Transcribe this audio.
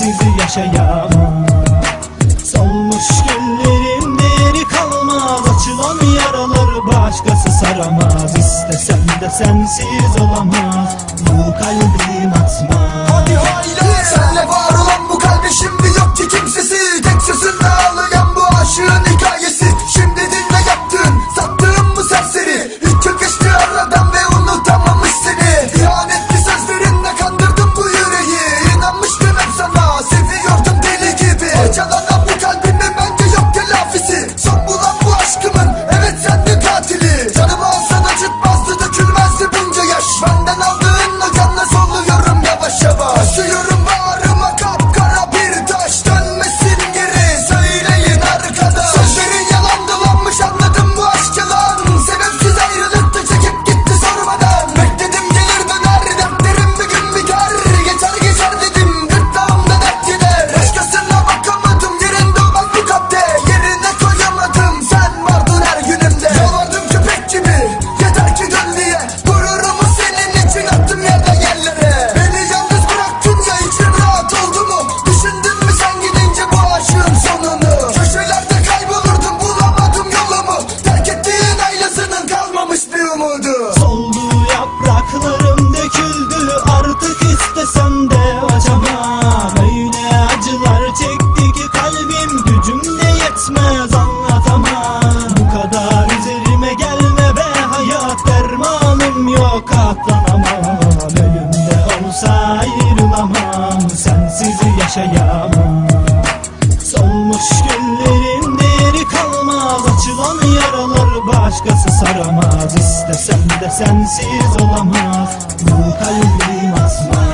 sensiz yaşayamam Solmuş günlerim değeri kalmaz Açılan yaraları başkası saramaz. İstesem de sensiz olamaz Bu kalbim atmaz. Hadi haydi Senle var olan bu kalbi şimdi yok ki kimse katlanamam Ölümde olsa ayrılamam Sensiz yaşayamam. Solmuş günlerimdir kalmaz Açılan yaralar başkası saramaz. İstesem de sensiz olamaz Bu kalbim asmaz.